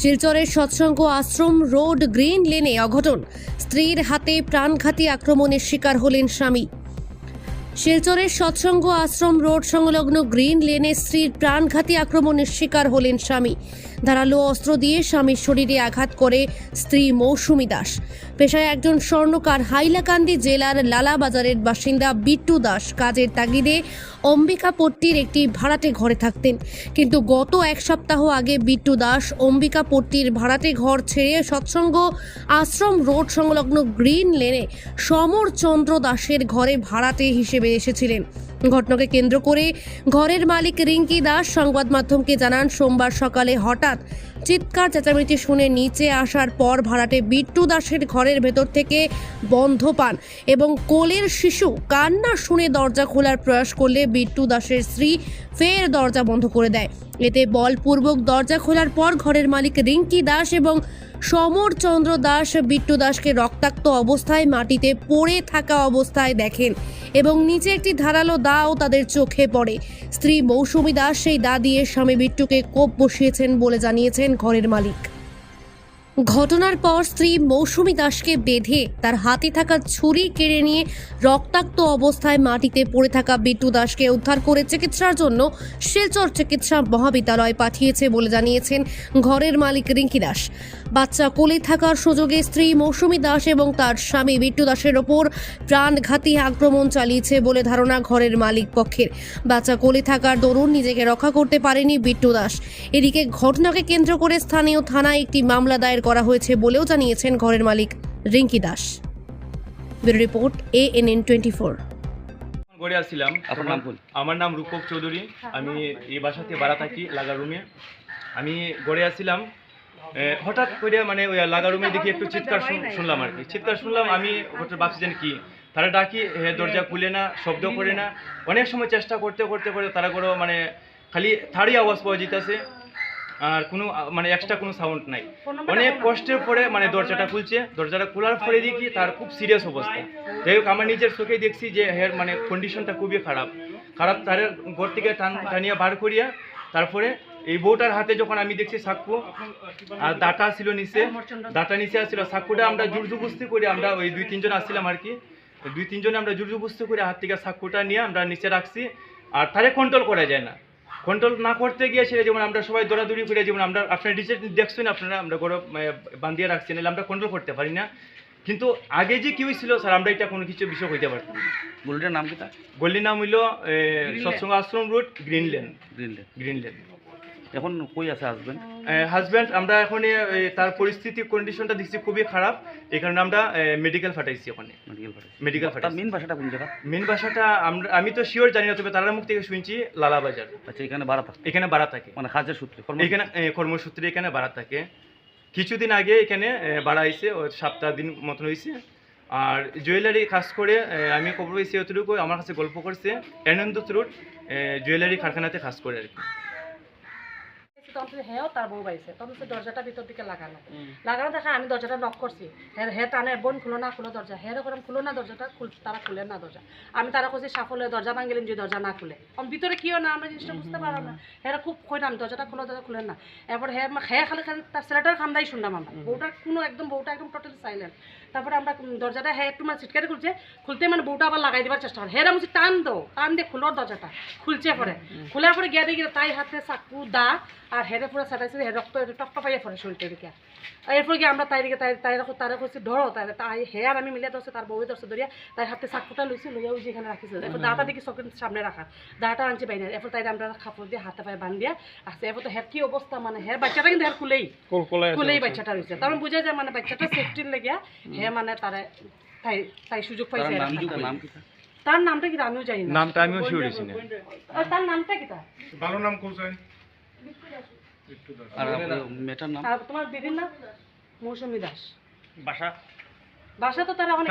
শিলচরের সৎসঙ্গ Ashram road green লেনে অঘটন। স্ত্রীর হাতে প্রাণঘাতী আক্রমণের শিকার হলেন স্বামী। শিলচরের সৎসঙ্গ আশ্রম রোড সংলগ্ন গ্রিন লেনে স্ত্রীর প্রাণঘাতী আক্রমণের শিকার হলেন স্বামী। ধারালো অস্ত্র দিয়ে স্বামীর শরীরে আঘাত করে স্ত্রী মৌসুমী দাস। পেশায় একজন স্বর্ণকার হাইলাকান্দি জেলার লালাবাজারের বাসিন্দা বিট্টু দাস কাজের তাগিদে অম্বিকাপট্টির একটি ভাড়াটে ঘরে থাকতেন। কিন্তু গত এক সপ্তাহ আগে বিট্টু দাস অম্বিকাপট্টির ভাড়াটে ঘর ছেড়ে সৎসঙ্গ আশ্রম রোড সংলগ্ন গ্রিন লেনে সমর চন্দ্র দাসের ঘরে ভাড়াটে হিসেবে এসেছিলেন। ঘটনাকে কেন্দ্র করে ঘরের মালিক রিঙ্কি দাস সংবাদ মাধ্যমকে জানান, সোমবার সকালে হঠাৎ চিৎকার চেঁচামেচি শুনে নিচে আসার পর ভাড়াটে বিট্টু দাসের ঘরের ভেতর থেকে বন্ধ পান এবং কোলের শিশু কান্না শুনে দরজা খোলার প্রয়াস করলে বিট্টু দাসের স্ত্রী ফের দরজা বন্ধ করে দেয়। এতে বলপূর্বক দরজা খোলার পর ঘরের মালিক রিঙ্কি দাস এবং সমর চন্দ্র দাস, বিট্টু দাসকে রক্তাক্ত অবস্থায় মাটিতে পড়ে থাকা অবস্থায় দেখেন এবং নিচে একটি ধারালো দাও তাদের চোখে পড়ে। স্ত্রী মৌসুমী দাস সেই দা দিয়ে স্বামী বিট্টুকে কোপ বসিয়েছেন বলে জানিয়েছেন ঘরের মালিক। ঘটনার পর স্ত্রী মৌসুমী দাসকে বেঁধে তার হাতে থাকা ছুরি কেড়ে নিয়ে রক্তাক্ত অবস্থায় মাটিতে পড়ে থাকা বিট্টু দাসকে উদ্ধার করে চিকিৎসার জন্য শিলচর চিকিৎসা মহাবিদ্যালয় পাঠিয়েছে বলে জানিয়েছেন ঘরের মালিক রিঙ্কি দাস। বাচ্চা কোলে থাকার সুযোগে স্ত্রী মৌসুমী দাস এবং তার স্বামী বিট্টু দাসের ওপর প্রাণঘাতী আক্রমণ চালিয়েছে বলে ধারণা ঘরের মালিক পক্ষের। বাচ্চা কোলে থাকার দরুন নিজেকে রক্ষা করতে পারেনি বিট্টু দাস। এদিকে ঘটনাকে কেন্দ্র করে স্থানীয় থানায় একটি মামলা দায়ের করা হয়েছে বলেও জানিয়েছেন ঘরের মালিক Rinki Das. Report A N N twenty four. গড়ে আসছিলাম আপনার নাম বলুন। আমার নাম রূপক চৌধুরী। আমি এই বাসাতে ভাড়া থাকি লাগা রুমে। আমি গড়ে আসছিলাম হঠাৎ করে মানে ওই লাগা রুমে দেখি একটু চিৎকার শুনলাম আর কি। চিৎকার শুনলাম আমি হঠাৎ ভাবছি যেন কি তারা ডাকি হে দরজা খুলে না শব্দ করে না। অনেক সময় চেষ্টা করতে করতে করতে তারা করে মানে খালি থাড়ি আওয়াজ পাওয়া যেতেছে আর কোনো মানে এক্সট্রা কোনো সাউন্ড নাই। অনেক কষ্টের পরে মানে দরজাটা খুলছে দরজাটা খোলার পরে দেখি তার খুব সিরিয়াস অবস্থা। যাই হোক আমার নিজের চোখে দেখছি যে হের মানে কন্ডিশনটা খুবই খারাপ। খারাপ তার ঘর থেকে টান টানিয়া বার করিয়া তারপরে এই বউটার হাতে যখন আমি দেখছি সাক্কু আর দাটা ছিল নিচে দাটা নিচে আসছিল সাক্কুটা আমরা জোর জবস্তি করে আমরা ওই দুই তিনজন আসছিলাম আর কি। দুই তিনজনে আমরা জোর জবস্তি করে হাত থেকে সাক্ষুটা নিয়ে আমরা নিচে রাখছি, আর তারে কন্ট্রোল করা যায় না। কন্ট্রোল না করতে গিয়ে যেমন আমরা সবাই দৌড়াদৌড়ি করে যেমন আমরা, আপনার ডিসে দেখছেন আপনারা, আমরা গরম বান্ধিয়ে রাখছি, নাহলে আমরা কন্ট্রোল করতে পারি না। কিন্তু আগে যে কি হয়েছিল স্যার আমরা এটা কোনো কিছু বিষয় হইতে পারতাম না। বুলেটের নাম কি তার? গল্লির নাম হইল Satsang Ashram road Greenland Greenland Greenland এখন কই আছে হাজবেন্ড হাজব্যান্ড আমরা এখন এ, এ, তার পরিস্থিতি কন্ডিশনটা দেখছি খুবই খারাপ। এই কারণে আমরা মেডিকেল ফাটাইছি ওখানে মেডিকেল পাঠাইছে। মেডিকেল তার ফাটাইছি মেন ভাষাটা কোন জায়গা? মেন ভাষাটা আমরা আমি তো শিওর জানি না তবে তার মুখ থেকে শুনছি লালাবাজার। আচ্ছা এখানে বাড়া থাকে। এখানে বাড়া থাকে। মানে কাজের সূত্রে কর্ম এখানে এ, কর্মসূত্রে এখানে বাড়া থাকে। কিছুদিন আগে এখানে বাড়া হয়েছে সপ্তাহ দিন মতন হয়েছে আর জুয়েলারি কাজ করে আমি খবর হয়েছি অতটুকু আমার কাছে গল্প করছে আনন্দ রুট জুয়েলারি কারখানাতে কাজ করে আর কি। তখন হেও তার বউ পাইছে তখন দরজাটা ভিতর দিকে লাগানো লাগানো দেখা আমি দরজাটা নক করছি। হে হে টানে বোন খুলো না খুলো দরজা। হে করে খুলো না দরজাটা খুল তারা খুলে না দরজা। আমি তারা কইছি সাফলে দরজা ভাঙিলাম যে দরজা না খুলে। আমি ভিতরে কিও না আমরা জিনিসটা বুঝতে পারলাম না। হেরা খুব কইলাম দরজাটা খুলো দরজা খুলে না। এরপর হে হে খালি খালি তার ছেলেটার খান্দাই শুনলাম আমরা। বউটার কোনো একদম বউটা একদম টোটালি সাইলেন্ট তারপরে আমরা দরজাটা হ্যাঁ একটু মানে চিটকারি খুলছে খুলতে মানে বউটা আবার লাগাই দেওয়ার চেষ্টা করে। হ্যাঁ আমি টান দো টান দিয়ে খুলোর দরজাটা খুলছে পরে। খোলার পরে গিয়ে দেখি তাই হাতে চাকু দা আর হেরে পুরো সাটাইছে হেরে রক্ত টপটপাইয়া পরে শরীরটা আর এরপর গিয়ে আমরা তাই তাই তাই তারা কইছি ধরো তাই তাই হে আর আমি মিলে ধরছে তার বউয়ে ধরছে ধরিয়া তাই হাতে চাকুটা লইছি লইয়া ওই যেখানে রাখিছে। এরপর দাটা দেখি চোখের সামনে রাখা দাটা আনছে বাইরে। এরপর তাই আমরা কাপড় দিয়ে হাতে পায়ে বান দিয়া আসছে। এরপর তো হের কি অবস্থা মানে হের বাচ্চাটা কিন্তু হের কুলেই। কুলেই বাচ্চাটা রয়েছে তার মানে বুঝা যায় মানে বাচ্চাটা সেফটির লেগিয়া হে মানে তারে তাই তাই সুযোগ পাইছে। তার? নামটা কি আমিও জানি নামটা আমিও শিওর না। তার নামটা কি তার? ভালো নাম কোথায় আর মেয়েটার নাম? আর তোমার দিদির নাম? মৌসুমী দাস। বাসা। বাসা তো তারা অনেক